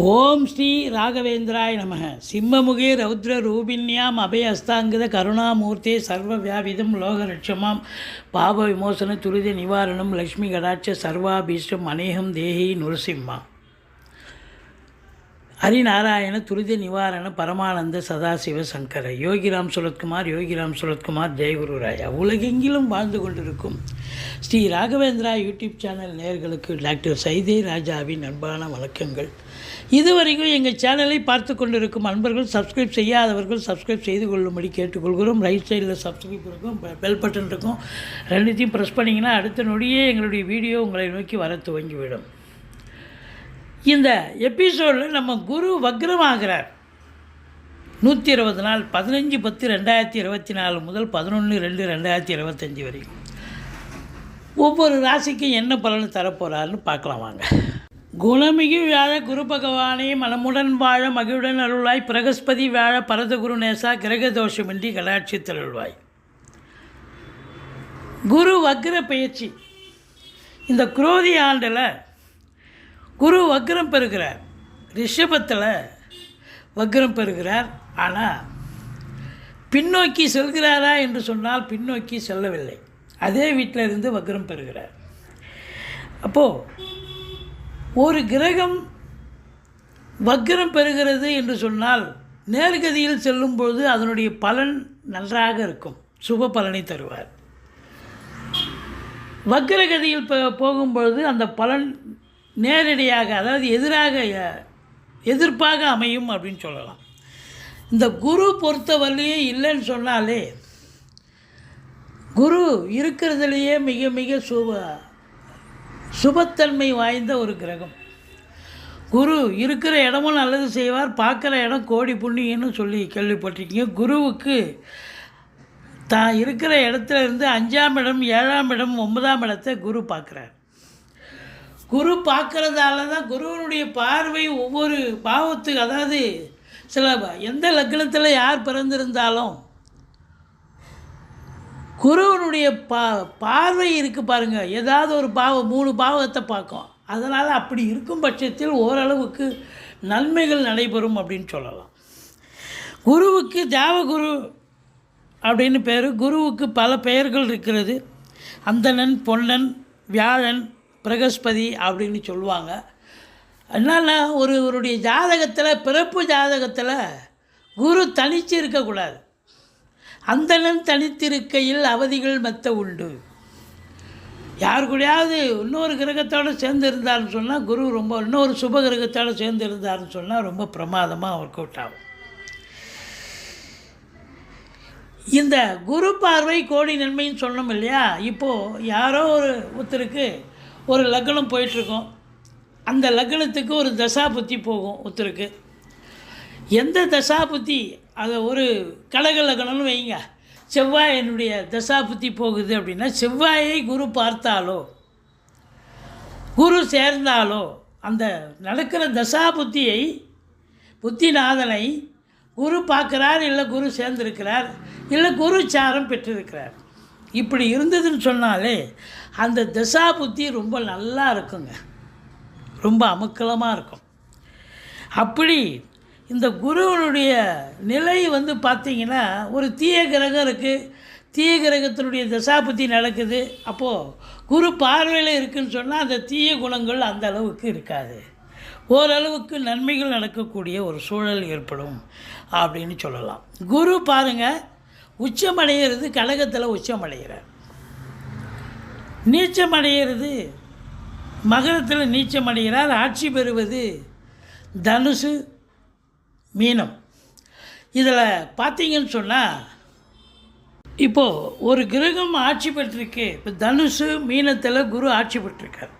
ஓம் ஸ்ரீ ராகவேந்திராய நம சிம்மமுகே ரௌத்ர ரூபிண்யாம் அபயஸ்தாங்கித கருணாமூர்த்தே சர்வ வியாபிதம் லோகலட்சமாம் பாப விமோசன துரித நிவாரணம் லக்ஷ்மி கடாட்ச சர்வாபீஷ்டம் அநேகம் தேஹி நுரசிம்மா. ஹரிநாராயண துரித நிவாரண பரமானந்த சதாசிவ சங்கர. யோகிராம் சுரத்குமார் யோகிராம் சுரத்குமார் ஜெயகுரு ராயா உலகெங்கிலும் வாழ்ந்து கொண்டிருக்கும் ஸ்ரீ ராகவேந்திரா யூடியூப் சேனல் நேயர்களுக்கு டாக்டர் சைதே ராஜாவின் அன்பான வணக்கங்கள். இதுவரைக்கும் எங்கள் சேனலை பார்த்து கொண்டிருக்கும் அன்பர்கள் சப்ஸ்கிரைப் செய்யாதவர்கள் சப்ஸ்கிரைப் செய்து கொள்ளும்படி கேட்டுக்கொள்கிறோம். ரைட் சைடில் சப்ஸ்கிரைப் இருக்கும் பெல் பட்டன் இருக்கும். ரெண்டுத்தையும் ப்ரெஸ் பண்ணிங்கன்னா அடுத்த நொடியே எங்களுடைய வீடியோ உங்களை நோக்கி வர துவங்கிவிடும். இந்த எபிசோடில் நம்ம குரு வக்ரமாகிறார். நூற்றி இருபது நாள் பதினஞ்சு பத்து ரெண்டாயிரத்தி இருபத்தி நாலு முதல் பதினொன்று ரெண்டு ரெண்டாயிரத்தி இருபத்தஞ்சி வரைக்கும். ஒவ்வொரு ராசிக்கும் என்ன பலன் தரப்போகிறாருன்னு பார்க்கலாம் வாங்க. குணமிகு வியாழ குரு பகவானே மனமுடன் வாழ மகிழுடன் அருள்வாய். பிரகஸ்பதி வியாழ பரதகுரு நேசா கிரக தோஷமின்றி கடாட்சி தருள்வாய் குரு வக்ர பயிற்சி இந்த குரோதி ஆண்டில் குரு வக்ரம் பெறுகிறார். ரிஷபத்தில் வக்ரம் பெறுகிறார். ஆனால் பின்னோக்கி செல்கிறாரா என்று சொன்னால் பின்னோக்கி செல்லவில்லை. அதே வீட்டில் இருந்து வக்ரம் பெறுகிறார். அப்போது ஒரு கிரகம் வக்கிரம் பெறுகிறது என்று சொன்னால் நேர்கதியில் செல்லும்பொழுது அதனுடைய பலன் நன்றாக இருக்கும். சுப பலனை தருவார். வக்ரகதியில் போ- போகும்பொழுது அந்த பலன் நேரடியாக அதாவது எதிராக எதிர்ப்பாக அமையும் அப்படின்னு சொல்லலாம். இந்த குரு பொறுத்தவரையிலே இல்லைன்னு சொன்னாலே குரு இருக்கிறதுலையே மிக மிக சுப சுபத்தன்மை வாய்ந்த ஒரு கிரகம். குரு இருக்கிற இடமும் நல்லது செய்வார் பார்க்குற இடம் கோடி புண்ணியன்னு சொல்லி கேள்விப்பட்டிருக்கீங்க. குருவுக்கு தான் இருக்கிற இடத்துல இருந்து அஞ்சாம் இடம் ஏழாம் இடம் ஒன்பதாம் இடத்தை குரு பார்க்குறார். குரு பார்க்குறதால தான் குருவனுடைய பார்வை ஒவ்வொரு பாவத்துக்கு அதாவது சில எந்த லக்னத்தில் யார் பிறந்திருந்தாலும் குருவனுடைய பா பார்வை இருக்குது பாருங்கள் ஏதாவது ஒரு பாவம் மூணு பாவத்தை பார்க்கும். அதனால் அப்படி இருக்கும் பட்சத்தில் ஓரளவுக்கு நன்மைகள் நடைபெறும் அப்படின்னு சொல்லலாம். குருவுக்கு தேவகுரு அப்படின்னு பேர். குருவுக்கு பல பெயர்கள் இருக்கிறது. அந்தணன் பொன்னன் வியாழன் பிரகஸ்பதி அப்படின்னு சொல்லுவாங்க. என்னன்னா ஒருவருடைய ஜாதகத்தில் பிறப்பு ஜாதகத்தில் குரு தனிச்சு இருக்கக்கூடாது. அந்தணன் தனித்திருக்கையில் அவதிகள் மெத்த உண்டு. யார் கூடயாவது இன்னொரு கிரகத்தோடு சேர்ந்து இருந்தாருன்னு சொன்னால் குரு ரொம்ப இன்னொரு சுப கிரகத்தோடு சேர்ந்து இருந்தார்னு சொன்னால் ரொம்ப பிரமாதமாக ஒர்க் அவுட் ஆகும் இந்த குரு பார்வை கோடி நன்மைன்னு சொன்னோம் இல்லையா? இப்போது யாரோ ஒரு ஒருத்தருக்கு ஒரு லக்னம் போயிட்டுருக்கோம். அந்த லக்னத்துக்கு ஒரு தசா புத்தி போகும் ஒருத்தருக்கு. எந்த தசா புத்தி அதை ஒரு கடக வைங்க. செவ்வாய் என்னுடைய தசா புத்தி போகுது அப்படின்னா செவ்வாயை குரு பார்த்தாலோ குரு சேர்ந்தாலோ அந்த நடக்கிற தசா புத்தியை புத்திநாதனை குரு பார்க்குறார் இல்லை குரு சேர்ந்திருக்கிறார் இல்லை குரு சாரம் பெற்றிருக்கிறார். இப்படி இருந்ததுன்னு சொன்னாலே அந்த தசா புத்தி ரொம்ப நல்லா இருக்குங்க. ரொம்ப அமுக்கலமாக இருக்கும். அப்படி இந்த குருவனுடைய நிலை வந்து பார்த்திங்கன்னா ஒரு தீய கிரகம் இருக்குது தீய கிரகத்தினுடைய தசாபுத்தி நடக்குது. அப்போது குரு பார்வையில் இருக்குதுன்னு சொன்னால் அந்த தீய குணங்கள் அந்த அளவுக்கு இருக்காது. ஓரளவுக்கு நன்மைகள் நடக்கக்கூடிய ஒரு சூழல் ஏற்படும் அப்படின்னு சொல்லலாம். குரு பாருங்கள் உச்சமடைகிறது கழகத்தில் உச்சமடைகிறார் நீச்சமடைகிறது மகரத்தில் நீச்சமடைகிறார். ஆட்சி பெறுவது தனுசு மீனம். இதில் பார்த்தீங்கன்னு சொன்னால் இப்போது ஒரு கிரகம் ஆட்சி பெற்றிருக்கு. இப்போ தனுசு மீனத்தில் குரு ஆட்சி பெற்றிருக்கார்.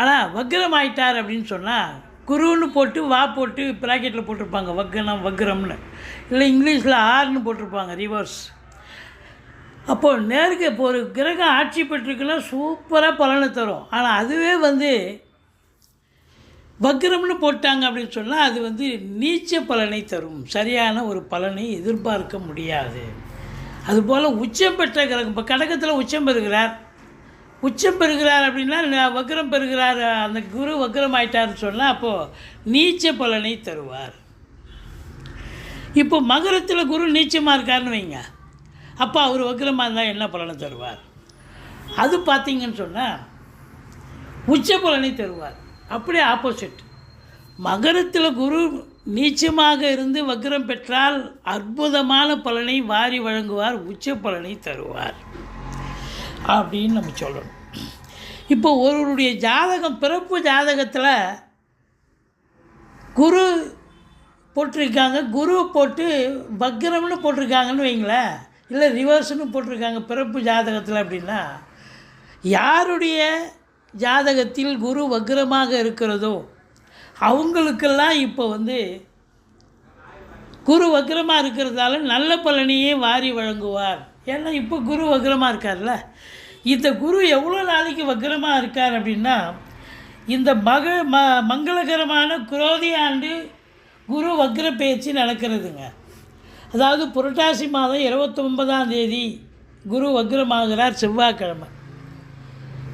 ஆனால் வக்ரம் ஆயிட்டார் அப்படின்னு சொன்னால் குருன்னு போட்டு வா போட்டு ப்ராக்கெட்டில் போட்டிருப்பாங்க. வக்ரம் வக்ரம்னு. இல்லை இங்கிலீஷில் ஆர்னு போட்டிருப்பாங்க ரிவர்ஸ் அப்போது நேருக்கு இப்போ ஒரு கிரகம் ஆட்சி பெற்றிருக்குன்னா சூப்பராக பலனை தரும். ஆனால் அதுவே வந்து வக்ரம்னு போட்டாங்க அப்படின்னு சொன்னால் அது வந்து நீச்ச பலனை தரும். சரியான ஒரு பலனை எதிர்பார்க்க முடியாது. அதுபோல் உச்சம் பெற்ற கிரகம் இப்போ கடகத்தில் உச்சம் பெறுகிறார். உச்சம் பெறுகிறார் அப்படின்னா ந- வக்ரம் பெறுகிறார் அந்த குரு வக்ரம் ஆயிட்டார்னு சொன்னால் அப்போது நீச்ச பலனை தருவார். இப்போ மகரத்தில் குரு நீச்சமாக இருக்காருன்னு வைங்க. அப்போ அவர் வக்ரமாக இருந்தால் என்ன பலனை தருவார்? அது பார்த்தீங்கன்னு சொன்னால் உச்ச பலனை தருவார். அப்படியே ஆப்போசிட் மகரத்தில் குரு நீச்சமாக இருந்து வக்ரம் பெற்றால் அற்புதமான பலனை வாரி வழங்குவார் உச்ச பலனை தருவார். அப்படின்னு நம்ம சொல்லணும். இப்போ ஒருவருடைய ஜாதகம் பிறப்பு ஜாதகத்தில் குரு போட்டிருக்காங்க குரு போட்டு வக்ரம்னு போட்டிருக்காங்கன்னு வைங்களேன் இல்லை ரிவர்ஸ்னு போட்டிருக்காங்க பிறப்பு ஜாதகத்தில் அப்படின்னா யாருடைய ஜாதகத்தில் குரு வக்ரமாக இருக்கிறதோ அவங்களுக்கெல்லாம் இப்போ வந்து குரு வக்ரமாக இருக்கிறதால நல்ல பலனையே வாரி வழங்குவார். ஏன்னா இப்போ குரு வக்ரமாக இருக்கார்ல. இந்த குரு எவ்வளோ நாளைக்கு வக்ரமாக இருக்கார் அப்படின்னா இந்த மக ம மங்களகரமான குரோதி ஆண்டு குரு வக்ர பேச்சு நடக்கிறதுங்க. அதாவது புரட்டாசி மாதம் இருபத்தொன்பதாம் தேதி குரு வக்ரமாகிறார் செவ்வாய்க்கிழமை.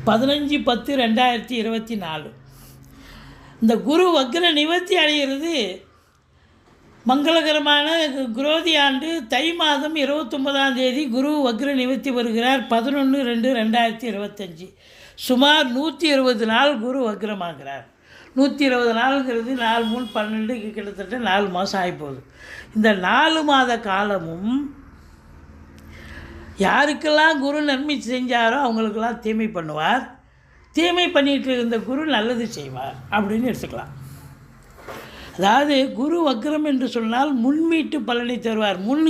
பதினஞ்சு பத்து ரெண்டாயிரத்தி இருபத்தி நாலு. இந்த குரு வக்ர நிவர்த்தி அடைகிறது மங்களகரமான குரோதி ஆண்டு தை மாதம் இருபத்தொம்பதாம் தேதி குரு வக்ர நிவர்த்தி வருகிறார் பதினொன்று ரெண்டு ரெண்டாயிரத்தி இருபத்தஞ்சி. சுமார் நூற்றி இருபது நாள் குரு வக்ரமாகிறார். நூற்றி இருபது நாளுங்கிறது நாலு மூணு பன்னெண்டு கிட்டத்தட்ட நாலு மாதம் ஆகிப்போகுது இந்த நாலு மாத காலமும் யாருக்கெல்லாம் குரு நன்மை செஞ்சாரோ அவங்களுக்கெல்லாம் தீமை பண்ணுவார். தீமை பண்ணிகிட்டு இருந்த குரு நல்லது செய்வார் அப்படின்னு எடுத்துக்கலாம். அதாவது குரு வக்ரம் என்று சொன்னால் முன்மீட்டு பலனை தருவார். முன்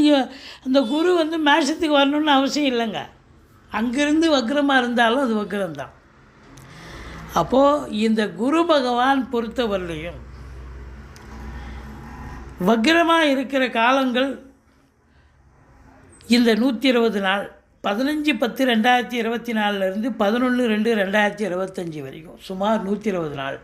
அந்த குரு வந்து மேஷத்துக்கு வரணும்னு அவசியம் இல்லைங்க. அங்கிருந்து வக்ரமாக இருந்தாலும் அது வக்ரம்தான். அப்போது இந்த குரு பகவான் பொறுத்தவரையும் வக்ரமாக இருக்கிற காலங்கள் இந்த நூற்றி இருபது நாள் பதினஞ்சு பத்து ரெண்டாயிரத்தி இருபத்தி நாலுலேருந்து பதினொன்று ரெண்டு ரெண்டாயிரத்தி இருபத்தஞ்சி வரைக்கும் சுமார் நூற்றி இருபது நாள்.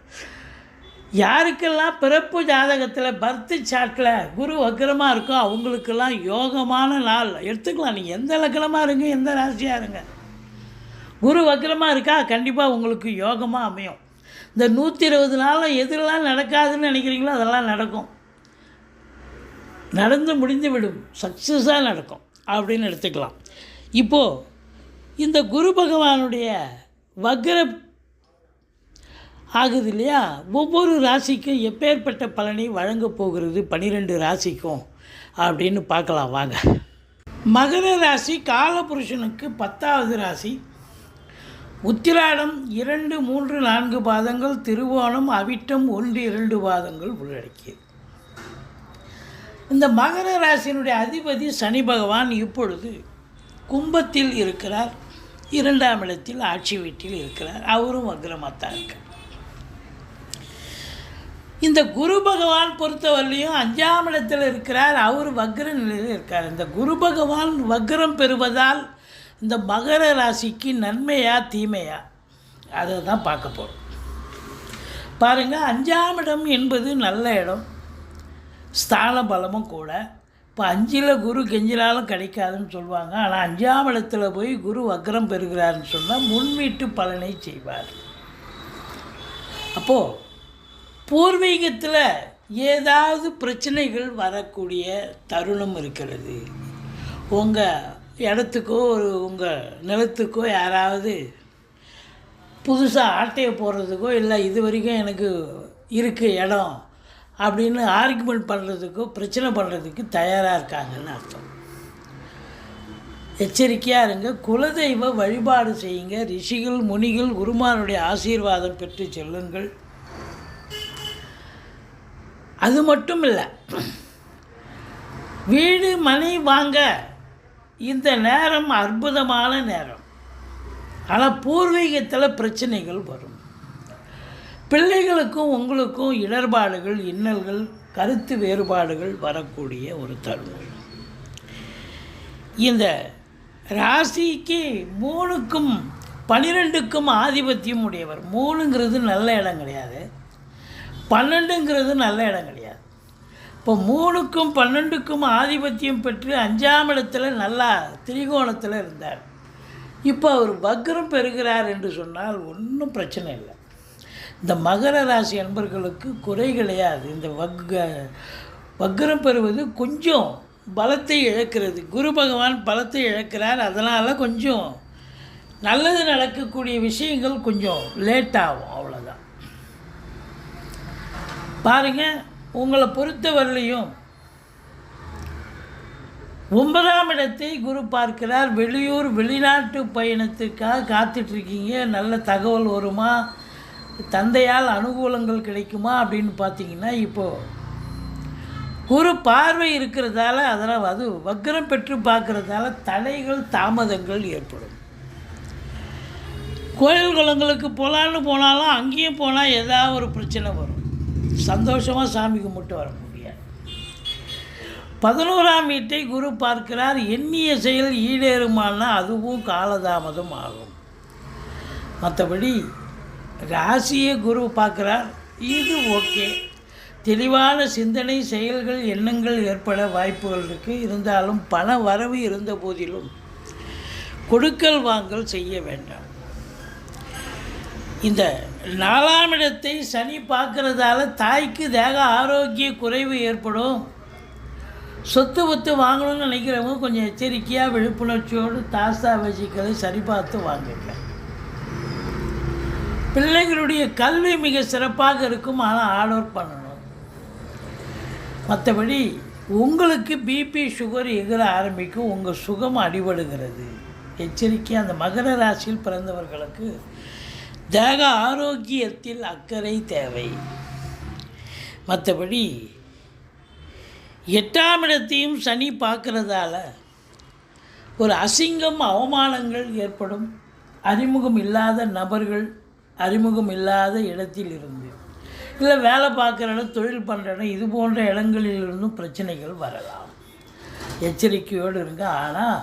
யாருக்கெல்லாம் பிறப்பு ஜாதகத்தில் பர்த் சாட்டில் குரு வக்கிரமாக இருக்கோ அவங்களுக்கெல்லாம் யோகமான நாள். எடுத்துக்கலாம் நீங்கள் எந்த லக்கணமாக இருங்க எந்த ராசியாக இருங்க. குரு வக்கிரமாக இருக்கா கண்டிப்பாக உங்களுக்கு யோகமாக அமையும். இந்த நூற்றி இருபது நாளில் எதிரெல்லாம் நடக்காதுன்னு நினைக்கிறீங்களோ அதெல்லாம் நடக்கும். நடந்து முடிந்து விடும். சக்ஸஸாக நடக்கும். அப்படின்னு எடுத்துக்கலாம். இப்போது இந்த குரு பகவானுடைய வக்ர ஆகுது இல்லையா? ஒவ்வொரு ராசிக்கும் எப்பேற்பட்ட பலனை வழங்கப் போகிறது? பன்னிரெண்டு ராசிக்கும் அப்படின்னு பார்க்கலாம் வாங்க. மகர ராசி காலபுருஷனுக்கு பத்தாவது ராசி. உத்திராடம் இரண்டு மூன்று நான்கு பாதங்கள் திருவோணம் அவிட்டம் ஒன்று இரண்டு பாதங்கள் உள்ளடக்கியது. இந்த மகர ராசியினுடைய அதிபதி சனி பகவான் இப்பொழுது கும்பத்தில் இருக்கிறார். இரண்டாம் இடத்தில் ஆட்சி வீட்டில் இருக்கிறார். அவரும் வக்ரமாக தான் இருக்கார். இந்த குரு பகவான் பொறுத்தவரையிலையும் அஞ்சாம் இடத்தில் இருக்கிறார். அவர் வக்ர நிலையில் இருக்கார். இந்த குரு பகவான் வக்ரம் பெறுவதால் இந்த மகர ராசிக்கு நன்மையா தீமையா? அதை தான் பார்க்க போகிறோம் பாருங்கள் அஞ்சாம் இடம் என்பது நல்ல இடம். ஸ்தான பலமும் கூட. இப்போ அஞ்சில் குரு கெஞ்சினாலும் கிடைக்காதுன்னு சொல்லுவாங்க. ஆனால் அஞ்சாம் இடத்துல போய் குரு வக்ரம் பெறுகிறாருன்னு சொன்னால் முன்வீட்டு பலனை செய்வார். அப்போது பூர்வீகத்தில் ஏதாவது பிரச்சனைகள் வரக்கூடிய தருணம் இருக்கிறது. உங்கள் இடத்துக்கோ ஒரு உங்கள் நிலத்துக்கோ யாராவது புதுசாக ஆட்டையை போடுறதுக்கோ இல்லை இது வரைக்கும் எனக்கு இருக்குது இடம் அப்படின்னு ஆர்குமெண்ட் பண்ணுறதுக்கோ பிரச்சனை பண்ணுறதுக்கு தயாராக இருக்காங்கன்னு அர்த்தம். எச்சரிக்கையாக இருங்க. குலதெய்வ வழிபாடு செய்யுங்க. ரிஷிகள் முனிகள் குருமானுடைய ஆசீர்வாதம் பெற்று செல்லுங்கள். அது மட்டும் இல்லை. வீடு மனை வாங்க இந்த நேரம் அற்புதமான நேரம். ஆனால் பூர்வீகத்தில் பிரச்சனைகள் வரும். பிள்ளைகளுக்கும் உங்களுக்கும் இடர்பாடுகள் இன்னல்கள் கருத்து வேறுபாடுகள் வரக்கூடிய ஒரு தருணம். இந்த ராசிக்கு மூணுக்கும் பன்னிரெண்டுக்கும் ஆதிபத்தியம் உடையவர். மூணுங்கிறது நல்ல இடம் கிடையாது. பன்னெண்டுங்கிறது நல்ல இடம் கிடையாது. இப்போ மூணுக்கும் பன்னெண்டுக்கும் ஆதிபத்தியம் பெற்று அஞ்சாம் இடத்துல நல்லா திரிகோணத்தில் இருந்தார். இப்போ அவர் வக்ரம் பெறுகிறார் என்று சொன்னால் ஒன்றும் பிரச்சனை இல்லை. இந்த மகர ராசி அன்பர்களுக்கு குறை கிடையாது. இந்த வக்க வக்ரம் பெறுவது கொஞ்சம் பலத்தை இழக்கிறது. குரு பகவான் பலத்தை இழக்கிறார். அதனால் கொஞ்சம் நல்லது நடக்கக்கூடிய விஷயங்கள் கொஞ்சம் லேட் ஆகும். அவ்வளோதான் பாருங்கள் உங்களை பொறுத்தவரையிலையும் ஒன்பதாம் இடத்தை குரு பார்க்கிறார். வெளியூர் வெளிநாட்டு பயணத்துக்காக காத்துட்ருக்கீங்க நல்ல தகவல் வருமா? தந்தையால் அனுகூலங்கள் கிடைக்குமா அப்படின்னு பார்த்தீங்கன்னா இப்போது குரு பார்வை இருக்கிறதால அதெல்லாம் அது வக்ரம் பெற்று பார்க்குறதால தடைகள் தாமதங்கள் ஏற்படும். கோயில் குளங்களுக்கு போகலான்னு போனாலும் அங்கேயும் போனால் ஏதாவது ஒரு பிரச்சனை வரும். சந்தோஷமாக சாமி கும்பிட்டு வர முடியாது. பதினோராம் வீட்டை குரு பார்க்கிறார். எண்ணிய செயல் ஈடேறுமானால் அதுவும் காலதாமதம் ஆகும். மற்றபடி ராசியை குரு பார்க்குறார். இது ஓகே. தெளிவான சிந்தனை செயல்கள் எண்ணங்கள் ஏற்பட வாய்ப்புகள் இருக்குது இருந்தாலும் பண வரவு இருந்த போதிலும் கொடுக்கல் வாங்கல் செய்ய வேண்டாம். இந்த நாலாம் இடத்தை சனி பார்க்குறதால தாய்க்கு தேக ஆரோக்கிய குறைவு ஏற்படும். சொத்து ஒத்து வாங்கணும்னு நினைக்கிறவங்க கொஞ்சம் எச்சரிக்கையாக விழிப்புணர்ச்சியோடு தாஸ்தா வசிக்களை சரி பார்த்து வாங்குங்க. பிள்ளைகளுடைய கல்வி மிக சிறப்பாக இருக்கும் ஆனால் ஹார்ட் ஒர்க் பண்ணணும். மற்றபடி உங்களுக்கு பிபி சுகர் எகிற ஆரம்பிக்கும் உங்கள் சுகம் அடிபடுகிறது. எச்சரிக்கை அந்த மகர ராசியில் பிறந்தவர்களுக்கு தேக ஆரோக்கியத்தில் அக்கறை தேவை. மற்றபடி எட்டாம் இடத்தையும் சனி பார்க்குறதால ஒரு அசிங்கம் அவமானங்கள் ஏற்படும். அறிமுகம் இல்லாத நபர்கள் அறிமுகம் இல்லாத இடத்தில் இருந்து இல்லை வேலை பார்க்குற இடம் தொழில் பண்ணுற இடம் இது போன்ற இடங்களிலிருந்தும் பிரச்சனைகள் வரலாம். எச்சரிக்கையோடு இருங்க. ஆனால்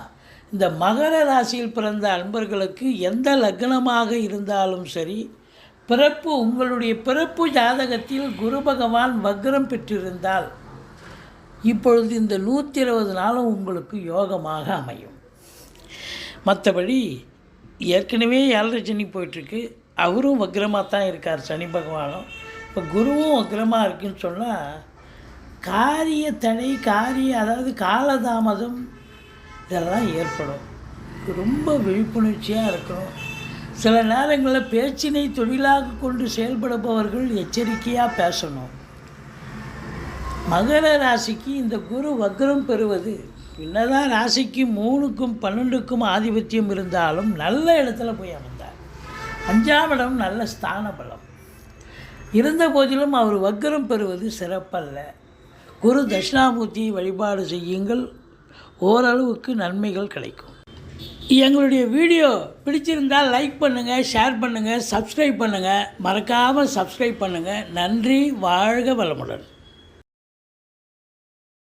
இந்த மகர ராசியில் பிறந்த அன்பர்களுக்கு எந்த லக்னமாக இருந்தாலும் சரி பிறப்பு உங்களுடைய பிறப்பு ஜாதகத்தில் குரு பகவான் வக்ரம் பெற்றிருந்தால் இப்பொழுது இந்த நூற்றி இருபது நாளும் உங்களுக்கு யோகமாக அமையும். மற்றபடி ஏற்கனவே ஏழரை சனி போயிட்டுருக்கு. அவரும் வக்ரமாக தான் இருக்கார் சனி பகவானும். இப்போ குருவும் வக்ரமாக இருக்குன்னு சொன்னால் காரிய தடை காரிய அதாவது காலதாமதம் இதெல்லாம் ஏற்படும். ரொம்ப விழிப்புணர்ச்சியாக இருக்கணும். சில நேரங்களில் பேச்சினை தொழிலாக கொண்டு செயல்படுபவர்கள் எச்சரிக்கையாக பேசணும். மகர ராசிக்கு இந்த குரு வக்ரம் பெறுவது என்னதான் ராசிக்கு மூணுக்கும் பன்னெண்டுக்கும் ஆதிபத்தியம் இருந்தாலும் நல்ல இடத்துல போய் அமையும் அஞ்சாம் இடம் நல்ல ஸ்தான பலம் இருந்த போதிலும் அவர் வக்கரம் பெறுவது சிறப்பல்ல. குரு தட்சிணாமூர்த்தியை வழிபாடு செய்யுங்கள். ஓரளவுக்கு நன்மைகள் கிடைக்கும். எங்களுடைய வீடியோ பிடிச்சிருந்தால் லைக் பண்ணுங்கள் ஷேர் பண்ணுங்கள் சப்ஸ்கிரைப் பண்ணுங்கள் மறக்காமல் சப்ஸ்கிரைப் பண்ணுங்கள் நன்றி வாழ்க வளமுடன்.